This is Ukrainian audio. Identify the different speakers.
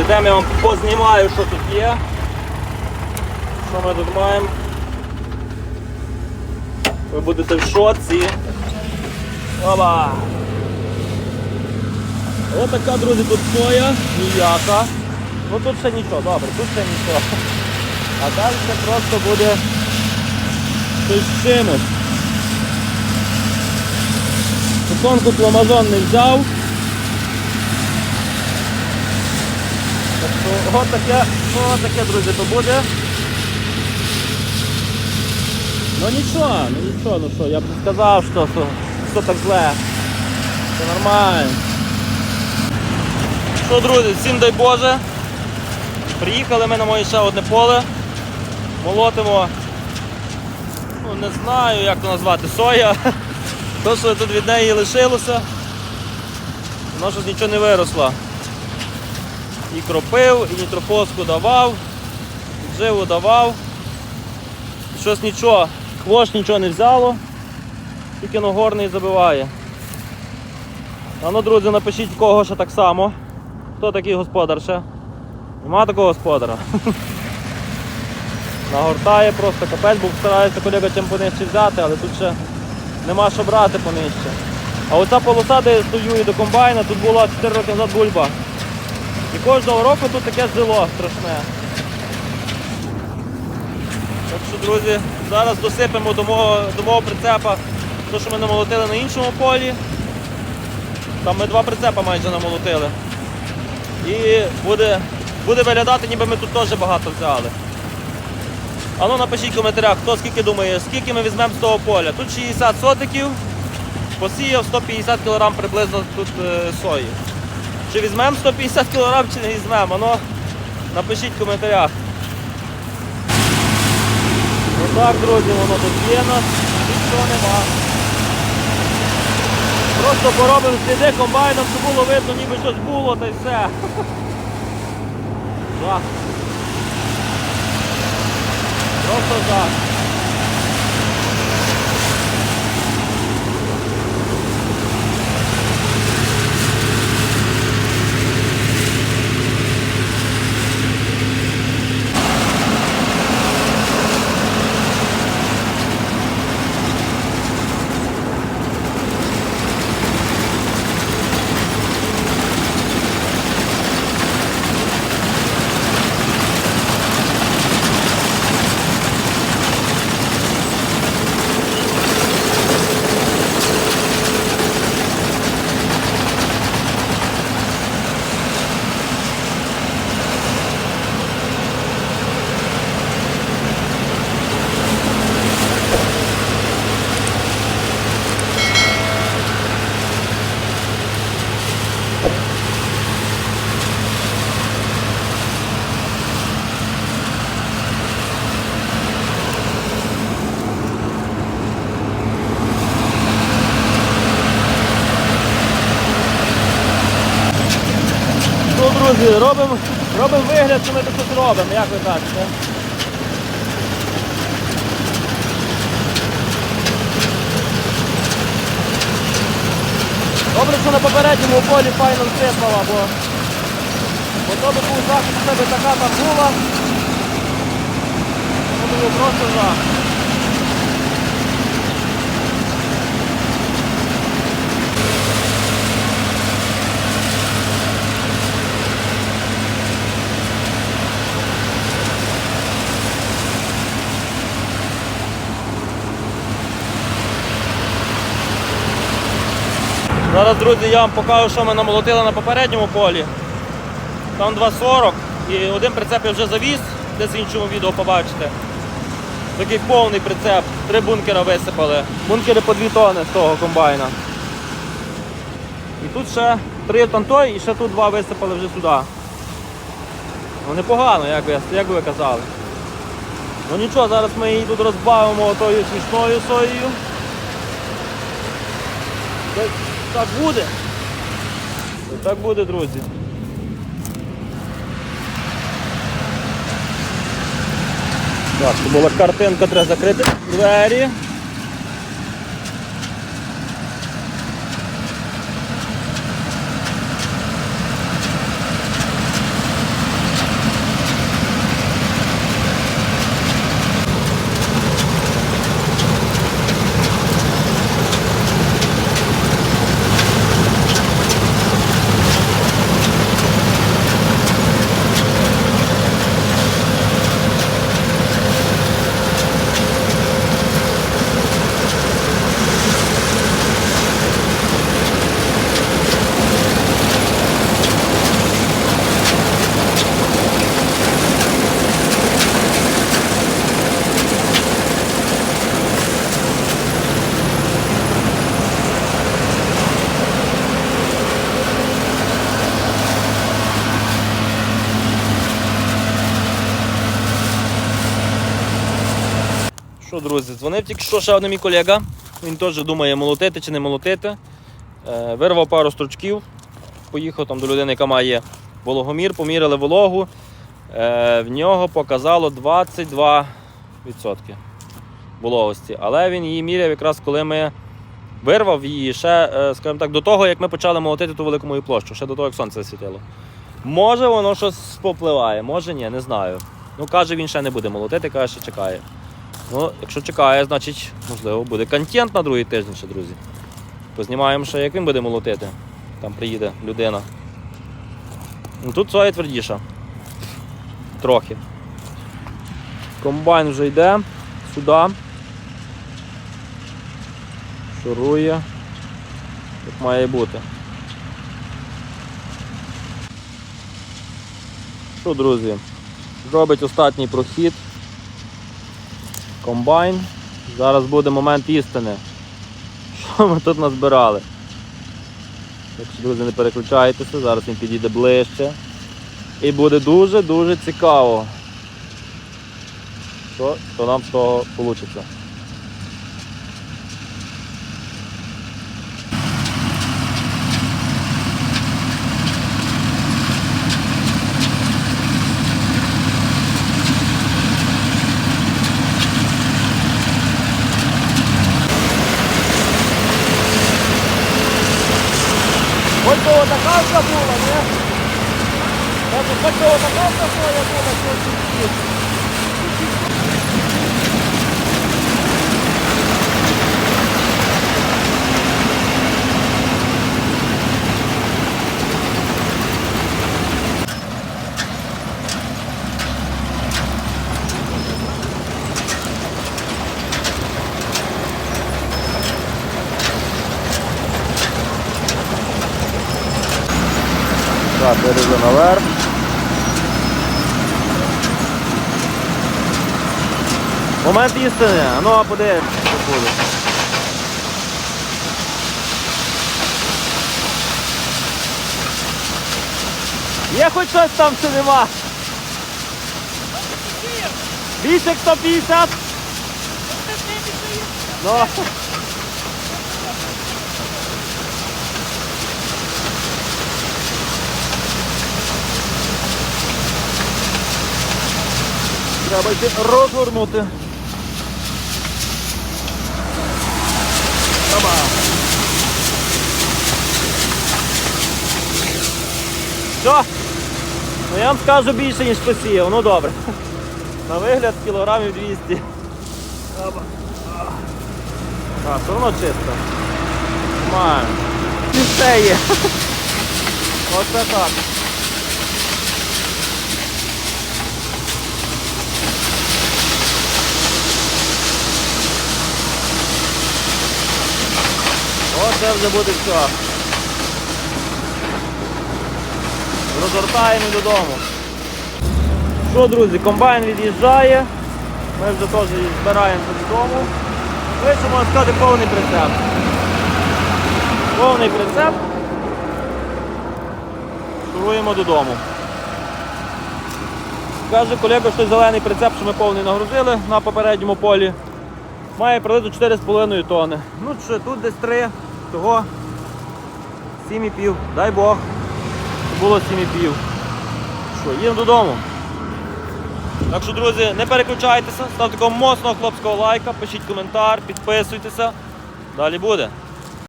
Speaker 1: Йдемо я вам познімаю, що тут є. Що ми тут маємо? Ви будете в шоці. Опа! Ось така, друзі, тут соя, ніяка. Ну тут ще нічого, добре, тут ще нічого. А далі просто буде щось з чимось. Тонку пламазон не взяв. Так таке, таке, друзі, то буде. Ну нічого, ну нічого, ну що, я б не сказав, що, що, що так зле. Все нормально. Що, друзі, всім дай Боже. Приїхали ми на моє ще одне поле. Молотимо. Ну, не знаю, як то назвати, соя. То, що тут від неї лишилося, воно щось нічого не виросло. І кропив, і нітрофоску давав, і живу давав. Щось нічого, хвощ нічого не взяло, тільки нагорний забиває. А ну, друзі, напишіть кого ще так само. Хто такий господар ще? Нема такого господара. Нагортає просто капець, бо старається колега чим понижче взяти, але тут ще нема що брати понижче. А оця полоса, де я стою і до комбайна, тут була 4 роки назад бульба. І кожного року тут таке зело страшне. Так що, друзі, зараз досипемо до мого, до мого прицепа те, що ми намолотили на іншому полі. Там ми два прицепа майже намолотили. І буде, буде виглядати, ніби ми тут теж багато взяли. А ну напишіть в коментарях, хто скільки думає, скільки ми візьмемо з того поля. Тут 60 сотиків, посіяв 150 кг приблизно тут е, сої. Чи візьмемо 150 кг, чи не візьмемо? Ну, напишіть в коментарях. Отак, друзі, воно тут є нас, нічого нема. Просто поробимо сліди комбайном, щоб було видно, ніби щось було, та й все. Жах. Просто жах. Ну, друзі, робимо робимо вигляд, що ми тут робимо, як ви кажете. Добре, що на попередньому полі файно всипала, бо, бо то би був захист в себе така там була. Це було просто жах. Зараз, друзі, я вам покажу, що ми намолотили на попередньому полі. Там 2,40 і один прицеп я вже завіз, десь в іншому відео побачите. Такий повний прицеп, три бункера висипали. Бункери по 2 тони з того комбайна. І тут ще три тон той і ще тут два висипали вже сюди. Ну непогано, як ви, як ви казали. Ну нічого, зараз ми її тут розбавимо тою смішною соєю. Так, буде. Так буде, друзі. Так, це була картинка, треба закрити двері. Друзі, дзвонив тільки що ще один мій колега. Він теж думає, молотити чи не молотити. Е, Вирвав пару стручків, поїхав там до людини, яка має вологомір, поміряли вологу. Е, В нього показало 22% вологості. Але він її міряв якраз коли ми вирвав її ще, е, скажімо так, до того, як ми почали молотити ту велику мою площу, ще до того, як сонце світило. Може воно щось попливає, може ні, не знаю. Ну, каже, він ще не буде молотити, каже, що чекає. Ну, якщо чекає, значить, можливо, буде контент на другий тиждень ще, друзі. Познімаємо ще, як він буде молотити. Там приїде людина. Ну, тут соя твердіша. Трохи. Комбайн вже йде сюди. Шурує. Як має бути. Що, друзі? Робить останній прохід. Комбайн. Зараз буде момент істини. Що ми тут назбирали? Якщо, друзі, не переключайтеся, зараз він підійде ближче. І буде дуже-дуже цікаво. Що, що нам з того вийде. Отака вся була, не? Кажу, хоч отака вся соя була, що чуть Так, наверх. Момент істини. А ну а подивимось, що буде. Є хоч щось там чи нема? Як 150? Ну. Треба йти розгорнути. Опа. Все. Ну я вам скажу більше, ніж посіяв. Ну добре. На вигляд кілограмів 200. Опа. А, все одно чисто. Нормально. Все є. Оце так. Оце вже буде все. Розгортаємо додому. Що, друзі, комбайн від'їжджає. Ми вже теж збираємося додому. Вийшов, можна сказати, повний прицеп. Повний прицеп. Шуруємо додому. Каже колега, що зелений прицеп, що ми повний нагрузили на попередньому полі. Має прилиту 4,5 тонни. Ну що, тут десь 3, того 7,5. Дай Бог. Було 7,5. Що, їдемо додому. Так що, друзі, не переключайтеся, ставте такого моцного хлопського лайка, пишіть коментар, підписуйтеся. Далі буде.